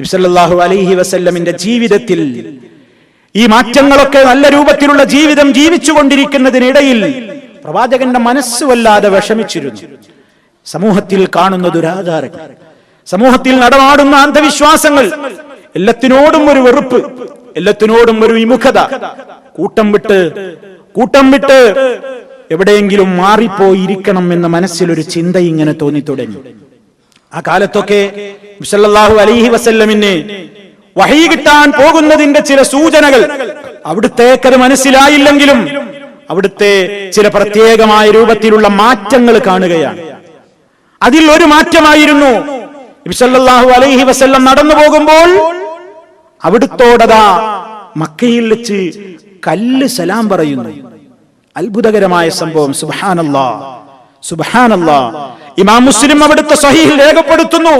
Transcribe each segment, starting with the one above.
നബിസല്ലാഹു അലൈഹി വസല്ലമിന്റെ ജീവിതത്തിൽ ഈ മാറ്റങ്ങളൊക്കെ നല്ല രൂപത്തിലുള്ള ജീവിതം ജീവിച്ചു കൊണ്ടിരിക്കുന്നതിനിടയിൽ പ്രവാചകന്റെ മനസ്സ് വല്ലാതെ വിഷമിച്ചിരുന്നു. സമൂഹത്തിൽ കാണുന്ന ദുരാചാരങ്ങൾ സമൂഹത്തിൽ നടമാടുന്ന അന്ധവിശ്വാസങ്ങൾ എല്ലാത്തിനോടും ഒരു വെറുപ്പ് എല്ലാത്തിനോടും ഒരു വിമുഖത. കൂട്ടം വിട്ട് കൂട്ടം വിട്ട് എവിടെയെങ്കിലും മാറിപ്പോയിരിക്കണം എന്ന മനസ്സിലൊരു ചിന്ത ഇങ്ങനെ തോന്നി തുടങ്ങി. ആ കാലത്തൊക്കെ മുസല്ലാഹു അലൈഹി വസല്ലമിന് വഹി കിട്ടാൻ പോകുന്നതിന്റെ ചില സൂചനകൾ അവിടുത്തേക്കത് മനസ്സിലായില്ലെങ്കിലും അവിടുത്തെ ചില പ്രത്യേകമായ രൂപത്തിലുള്ള മാറ്റങ്ങൾ കാണുകയാണ്. അതിൽ ഒരു മാറ്റമായിരുന്നു ഇബ്സല്ലാഹു അലൈഹി വസല്ലം നടന്നു പോകുമ്പോൾ അവിടുത്തോടതാ മക്കയിൽ വെച്ച് കല്ല് സലാം പറയുന്നു. അത്ഭുതകരമായ സംഭവം. സുബാനല്ലാ സുബാനല്ലാ ഇമാം മുസ്ലിം അവിടുത്തെ സഹീൽ രേഖപ്പെടുത്തുന്നു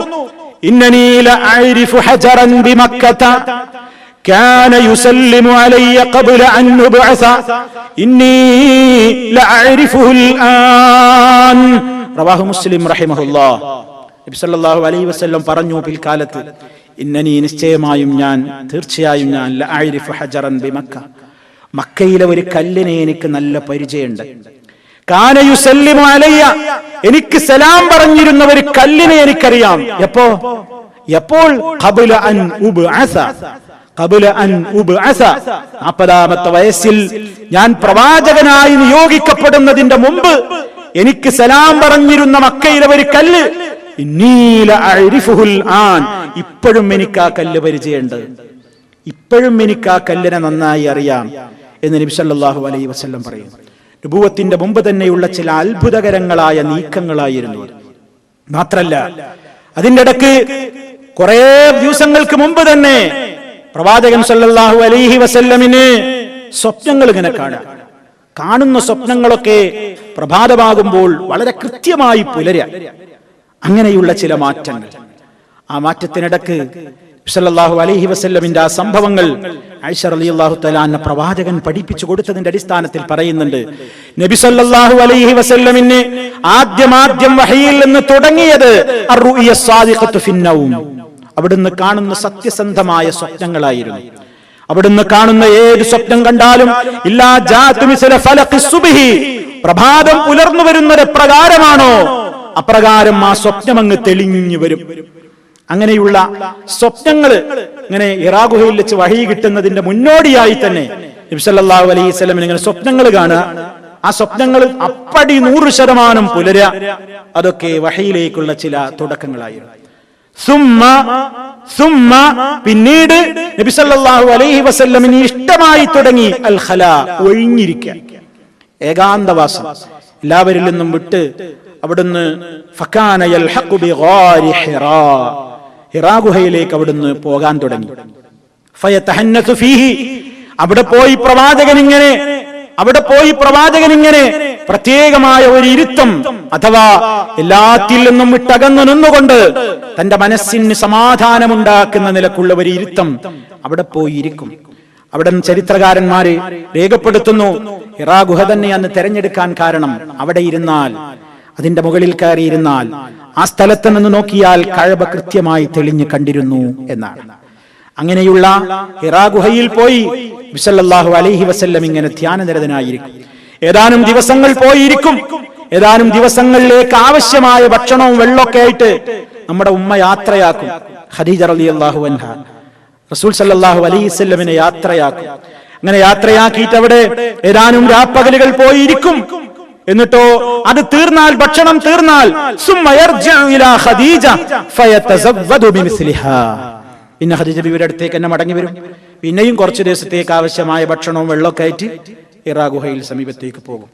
ഇന്നനീല അരിഫു ഹജറൻ ബിമക്കത كان يسلم علي قبل أن نبعث إني لأعرفه الآن റവാഹു മുസ്ലിം റഹിമഹുല്ലാ നബി സല്ലല്ലാഹു അലൈഹി വസല്ലം പറഞ്ഞു പിൽക്കാലത്ത് ഇന്നനി നിശ്ചയമായും ഞാൻ തീർച്ചയായും ഞാൻ ലഅരിഫു ഹജറൻ ബിമക്ക മക്കയിലെ ഒരു കല്ലിനെ എനിക്ക് നല്ല പരിചയമുണ്ട് കാന യുസല്ലിമു അലയ്യ. എനിക്ക് സലാം പറഞ്ഞിരുന്ന ഒരു കല്ലിനെ എനിക്കറിയാം. എപ്പോ? എപ്പോൾ? ഖബല അൻ അൻ നാൽപ്പതാമത്തെ വയസ്സിൽ ഞാൻ പ്രവാചകനായി നിയോഗിക്കപ്പെടുന്നതിന്റെ മുമ്പ് എനിക്ക് സലാം പറഞ്ഞിരുന്ന മക്കയിലെ ഒരു കല്ല് ആൻ. ഇപ്പോഴും എനിക്ക് ആ കല്ല് പരിചയമുണ്ട്. ഇപ്പോഴും എനിക്ക് ആ കല്ലിനെ നന്നായി അറിയാം എന്ന് നബി സല്ലല്ലാഹു അലൈഹി വസല്ലം പറയുന്നു. നുബുവത്തിന്റെ മുമ്പ് തന്നെയുള്ള ചില അത്ഭുതകരങ്ങളായ നീക്കങ്ങളായിരുന്നു. മാത്രല്ല അതിന്റെ ഇടയ്ക്ക് കുറെ ദിവസങ്ങൾക്ക് മുമ്പ് തന്നെ പ്രവാചകൻ സല്ലാഹു അലൈഹി വസല്ലമിന് സ്വപ്നങ്ങൾ ഇങ്ങനെ കാണാം. കാണുന്ന സ്വപ്നങ്ങളൊക്കെ പ്രഭാതമാകുമ്പോൾ വളരെ കൃത്യമായി പുലര. അങ്ങനെയുള്ള ചില മാറ്റങ്ങൾ. ആ മാറ്റത്തിനിടക്ക് സല്ലല്ലാഹു അലൈഹി വസല്ലമിന്റെ ആ സംഭവങ്ങൾ ആയിഷ റളിയല്ലാഹു തആല പ്രവാചകൻ പഠിപ്പിച്ചു കൊടുത്തതിന്റെ അടിസ്ഥാനത്തിൽ പറയുന്നുണ്ട്. നബി സല്ലല്ലാഹു അലൈഹി വസല്ലമിന് ആദ്യമാദ്യം വഹയിൽ നിന്ന് തുടങ്ങിയത് സാദിഖത്തു ഫിന്നൗം അവിടുന്ന് കാണുന്ന സത്യസന്ധമായ സ്വപ്നങ്ങളായിരുന്നു. അവിടുന്ന് കാണുന്ന ഏത് സ്വപ്നം കണ്ടാലും ഇല്ലാ സുബ്ഹി പ്രഭാതം പുലർന്നു വരുന്നത് പ്രകാരമാണോ? അപ്രകാരം ആ സ്വപ്നം അങ്ങ് തെളിഞ്ഞു വരും. അങ്ങനെയുള്ള സ്വപ്നങ്ങൾ ഇങ്ങനെ ഇറാഗുഹയിൽ വെച്ച് വഴി കിട്ടുന്നതിന്റെ മുന്നോടിയായി തന്നെ നബ്സല്ലാഹു അലൈഹി സ്വലമിന് ഇങ്ങനെ സ്വപ്നങ്ങൾ കാണുക. ആ സ്വപ്നങ്ങൾ അപ്പടി നൂറ് ശതമാനം പുലര അതൊക്കെ വഹയിലേക്കുള്ള ചില തുടക്കങ്ങളായിരുന്നു. സുമ്മ പിന്നീട് നബിസല്ലാഹു അലൈഹി വസല്ലമിന് ഇഷ്ടമായി തുടങ്ങി അൽ ഖല ഒഴിഞ്ഞിരിക്കുക. ഏകാന്തവാസം. എല്ലാവരിൽ നിന്നും വിട്ട് അവിടുന്ന് ഫക്കാന യൽഹഖു ഗാരി ഹിറാ. ഹിറാ ഗുഹയിലേക്ക് അവിടുന്ന് പോകാൻ തുടങ്ങി. അവിടെ പോയി പ്രവാചകൻ ഇങ്ങനെ അവിടെ പോയി പ്രവാചകൻ ഇങ്ങനെ പ്രത്യേകമായ ഒരു ഇരുത്തം അഥവാ എല്ലാത്തിൽ നിന്നും വിട്ടകന്നു നിന്നുകൊണ്ട് തന്റെ മനസ്സിന് സമാധാനമുണ്ടാക്കുന്ന നിലക്കുള്ള ഒരു ഇരുത്തം അവിടെ പോയിരിക്കും അവിടെ ചരിത്രകാരന്മാര് രേഖപ്പെടുത്തുന്നു. ഇറാഗുഹ തന്നെ അന്ന് തെരഞ്ഞെടുക്കാൻ കാരണം അവിടെ ഇരുന്നാൽ അതിന്റെ മുകളിൽ കയറിയിരുന്നാൽ ആ സ്ഥലത്ത് നിന്ന് നോക്കിയാൽ കഴബ കൃത്യമായി തെളിഞ്ഞു കണ്ടിരുന്നു എന്നാണ്. അങ്ങനെയുള്ള ഹിറാ ഗുഹയിൽ പോയി വിസല്ലാഹു അലൈഹി വസല്ലം ഇങ്ങനെ ധ്യാനനിരതനായിരിക്കും. ഏതാനും ദിവസങ്ങൾ പോയിരിക്കും. ഏതാനും ദിവസങ്ങളിലേക്ക് ആവശ്യമായ ഭക്ഷണവും വെള്ളമൊക്കെ ആയിട്ട് നമ്മുടെ ഉമ്മ യാത്രയാക്കും. ഖദീജ റളിയല്ലാഹു അൻഹ. റസൂൽ സല്ലാഹു അലൈഹി വസല്ലമിനെ യാത്രയാക്കും. അങ്ങനെ യാത്രയാക്കിയിട്ട് അവിടെ ഏതാനും രാപ്പകലുകൾ പോയിരിക്കും. എന്നിട്ടോ അത് തീർന്നാൽ ഭക്ഷണം തീർന്നാൽ ഖദീജ പിന്നെ ഖദീജ ബിവിയുടെ അടുത്തേക്ക് തന്നെ മടങ്ങി വരും. പിന്നെയും കുറച്ച് ദിവസത്തേക്ക് ആവശ്യമായ ഭക്ഷണവും വെള്ളമൊക്കെ ആയിട്ട് ഇറാ ഗുഹയിൽ സമീപത്തേക്ക് പോകും.